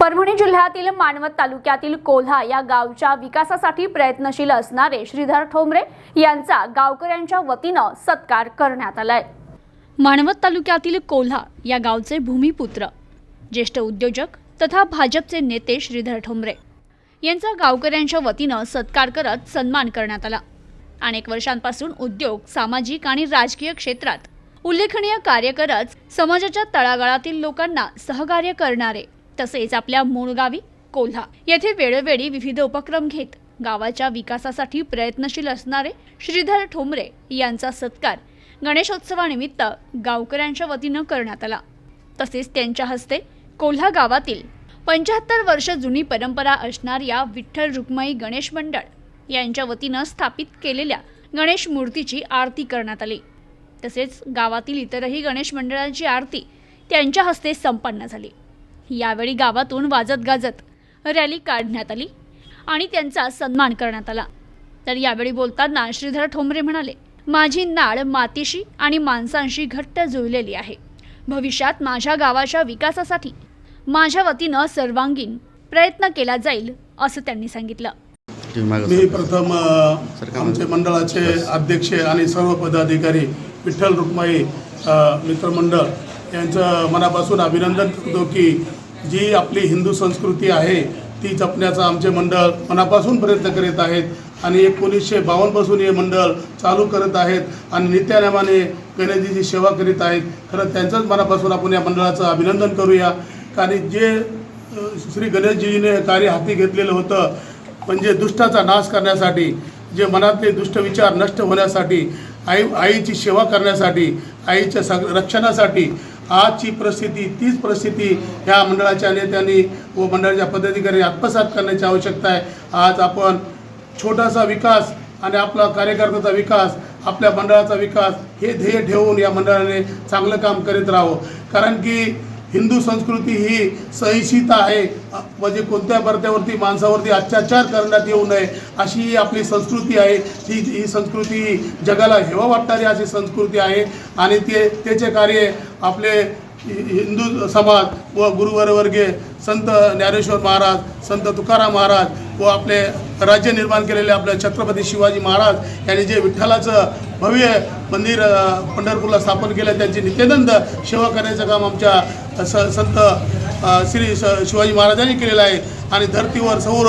परभणी जिल्ह्यातील मानवत तालुक्यातील कोल्हा या गावच्या विकासासाठी प्रयत्नशील असणारे श्रीधर ठोंबरे यांचा गावकऱ्यांच्या वतीनं सत्कार करण्यात आलाय. मानवत तालुक्यातील कोल्हा या गावचे भूमिपुत्र ज्येष्ठ उद्योजक तथा भाजपचे नेते श्रीधर ठोंबरे यांचा गावकऱ्यांच्या वतीनं सत्कार करत सन्मान करण्यात आला. अनेक वर्षांपासून उद्योग सामाजिक आणि राजकीय क्षेत्रात उल्लेखनीय कार्य करत समाजाच्या तळागाळातील लोकांना सहकार्य करणारे तसेच आपल्या मूळ गावी कोल्हा. येथे वेळोवेळी विविध उपक्रम घेत गावाच्या विकासासाठी प्रयत्नशील असणारे श्रीधर ठोंबरे यांचा सत्कार गणेशोत्सवानिमित्त गावकऱ्यांच्या वतीनं करण्यात आला. तसेच त्यांच्या हस्ते कोल्हा गावातील पंच्याहत्तर वर्ष जुनी परंपरा असणाऱ्या विठ्ठल रुक्माई गणेश मंडळ यांच्या वतीनं स्थापित केलेल्या गणेश मूर्तीची आरती करण्यात आली. तसेच गावातील इतरही गणेश मंडळांची आरती त्यांच्या हस्ते संपन्न झाली. यावेळी गावातून वाजत गाजत रॅली काढण्यात आली आणि त्यांचा सन्मान करण्यात आला तर यावेळी बोलताना श्रीधर ठोंबरे म्हणाले माझी नाळ मातीशी आणि माणसांशी घट्ट जुळलेली आहे भविष्यात माझ्या गावाच्या विकासासाठी माझ्या वतीनं सर्वांगीण प्रयत्न केला जाईल असं त्यांनी सांगितलं मी. प्रथम आमचे. मंडळाचे अध्यक्ष आणि सर्व पदाधिकारी विठ्ठल रुक्माई मित्रमंडळ यांचं मनापासून अभिनंदन करतो की जी आपली हिंदू संस्कृती आहे ती जपण्याचा आमचे मंडळ मनापासून प्रयत्न करीत आहेत आणि एकोणीसशे बावन्नपासून हे मंडळ चालू करत आहेत आणि नित्यानेमाने गणेशजीची सेवा करीत आहेत. खरं त्यांचंच मनापासून आपण या मंडळाचं अभिनंदन करूया. कारण जे श्री गणेशजीने कार्य हाती घेतलेलं होतं म्हणजे दुष्टाचा नाश करण्यासाठी जे मनातले दुष्ट विचार नष्ट होण्यासाठी आई आईची सेवा करण्यासाठी आईच्या सग रक्षणासाठी आजची परिस्थिती तीच परिस्थिती ह्या मंडळाच्या नेत्यांनी व मंडळाच्या पदाधिकारी आत्मसात करण्याची आवश्यकता आहे. आज आपण छोटासा विकास आणि आपला कार्यकर्त्याचा विकास आपल्या मंडळाचा विकास हे ध्येय ठेवून या मंडळाने चांगलं काम करीत राहावं. कारण की हिंदू संस्कृती ही सहिष्णुता आहे. म्हणजे कोणत्या बर्त्यावरती माणसावरती अत्याचार करण्यात येऊ नये अशी ही आपली संस्कृती आहे. ही ही संस्कृती ही जगाला हेवा वाटणारी अशी संस्कृती आहे. आणि ते त्याचे कार्य आपले हि- हिंदू समाज व गुरुवरवर्गीय संत ज्ञानेश्वर महाराज संत तुकाराम महाराज व आपले राज्य निर्माण केलेले आपले छत्रपती शिवाजी महाराज यांनी जे विठ्ठलाचं भव्य मंदिर पंढरपूरला स्थापन केलं. त्यांची नित्यानंद सेवा करण्याचं काम आमच्या स संत श्री शिवाजी महाराजांनी केलेलं आहे. आणि धर्तीवर सौर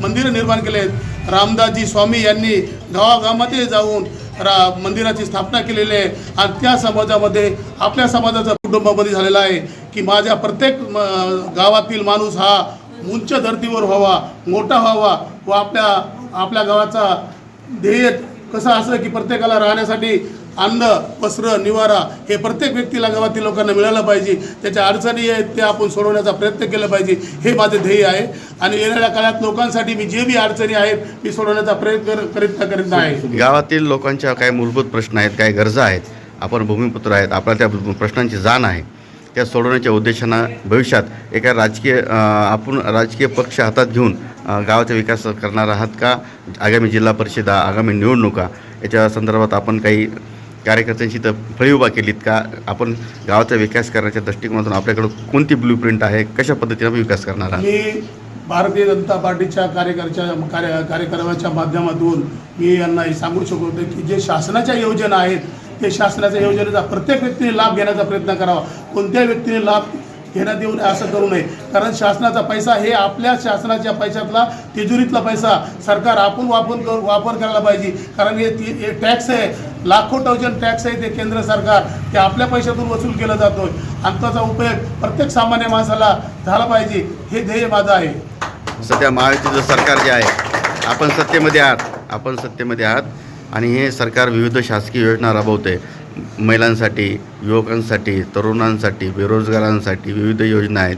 मंदिरं निर्माण केले आहेत रामदासजी स्वामी यांनी गावागावामध्ये जाऊन रा मंदिराची स्थापना केलेली आहे. आणि त्या समाजामध्ये आपल्या समाजाचा कुटुंबामध्ये झालेला आहे की माझ्या प्रत्येक म, गावातील माणूस हा उंच धर्तीवर व्हावा मोठा व्हावा व आपल्या आपल्या गावाचा ध्येय कसं असं की प्रत्येकाला राहण्यासाठी अन्न वस्त्र निवारा हे प्रत्येक व्यक्तीला गावातील लोकांना मिळालं पाहिजे. त्याच्या अडचणी आहेत त्या आपण सोडवण्याचा प्रयत्न केला पाहिजे. हे माझे ध्येय आहे. आणि येणाऱ्या काळात लोकांसाठी मी जे बी अडचणी आहेत मी सोडवण्याचा प्रयत्न कर- करीत करीत आहे. गावातील लोकांच्या काही मूलभूत प्रश्न आहेत काही गरजा आहेत. आपण भूमिपुत्र आहेत. आपल्या त्या प्रश्नांची जाण आहे. त्या सोडवण्याच्या उद्देशानं भविष्यात एका राजकीय आपण राजकीय पक्ष हातात घेऊन गावाचा विकास करणार आहात का? आगामी जिल्हा परिषदा आगामी निवडणुका याच्या संदर्भात आपण काही कार्यकर्त्यांशी तर फळी उभा केलीत का? आपण गावाचा विकास करण्याच्या दृष्टिकोनातून आपल्याकडं कोणती ब्लू प्रिंट आहे? कशा पद्धतीनं आपण विकास करणार आहात? मी भारतीय जनता पार्टीच्या कार्यकर्त्या कार्य कार्यक्रमाच्या माध्यमातून मी यांना हे सांगू शकतो की जे शासनाच्या योजना आहेत ते शासनाच्या योजनेचा प्रत्येक व्यक्तीने लाभ घेण्याचा प्रयत्न करावा. कोणत्या व्यक्तीने लाभ घेण्यात देऊ नये असं करू नये. कारण शासनाचा पैसा हे आपल्या शासनाच्या पैशातला तिजोरीतला पैसा. सरकार आपण वापर कर वापर करायला पाहिजे. कारण हे ती- टॅक्स आहे. लाखो टवजन टॅक्स आहे ते केंद्र सरकार. ते आपल्या पैशातून वसूल केला जातो आणि त्याचा उपयोग प्रत्येक सामान्य माणसाला झाला पाहिजे. हे ध्येय माझं आहे. सध्या महायुतीचं सरकार जे आहे आपण सत्तेमध्ये आहात. आपण सत्तेमध्ये आहात. आणि हे सरकार विविध शासकीय योजना राबवते महिलांसाठी युवकांसाठी तरुणांसाठी बेरोजगारांसाठी विविध योजना आहेत.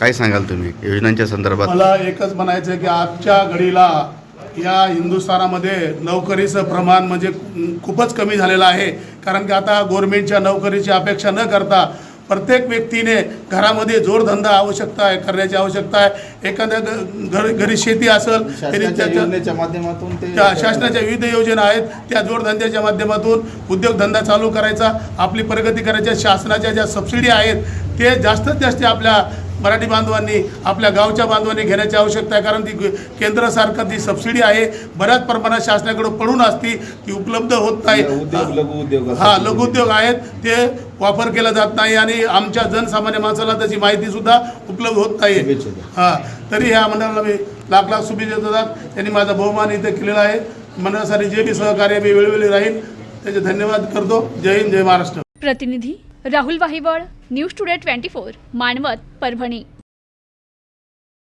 काय सांगाल तुम्ही? योजनांच्या संदर्भात? मला एकच म्हणायचं आहे की आजच्या घडीला या हिंदुस्थानामध्ये नोकरीचं प्रमाण म्हणजे खूपच कमी झालेलं आहे. कारण की आता गव्हर्मेंटच्या नोकरीची अपेक्षा न करता प्रत्येक व्यक्तीने घरामध्ये जोडधंदा आवश्यकता आहे करण्याची आवश्यकता आहे. एखाद्या घर घरी शेती असेल तरी त्याच्या माध्यमातून त्या शासनाच्या विविध योजना आहेत. त्या जोडधंद्याच्या माध्यमातून उद्योगधंदा चालू करायचा आपली प्रगती करायच्या शासनाच्या ज्या सबसिडी आहेत ते जास्तीत जास्त आपल्या मराठी बांधवांनी आपल्या गावच्या बांधवांनी घेण्याची आवश्यकता आहे. कारण ती ग- केंद्र सरकार जी सबसिडी आहे. बऱ्याच प्रमाणात शासनाकडे पडून असती ती उपलब्ध होत नाही. लघु उद्योग हा लघुउद्योग आहेत. ते वापर केला जात नाही आणि आमच्या जनसामान्य माणसाला त्याची माहिती सुद्धा उपलब्ध होत नाही. हा. तरी ह्या मंडळाला मी लाख लाख शुभेच्छा देतात. त्यांनी माझा बहुमान इथे केलेला आहे. मंडळासाठी जे बी सहकार्य मी वेळोवेळी राहील त्याचे धन्यवाद करतो. जय हिंद जय महाराष्ट्र. प्रतिनिधी Rahul Wahiwal news today twenty four Manwat Parbhani.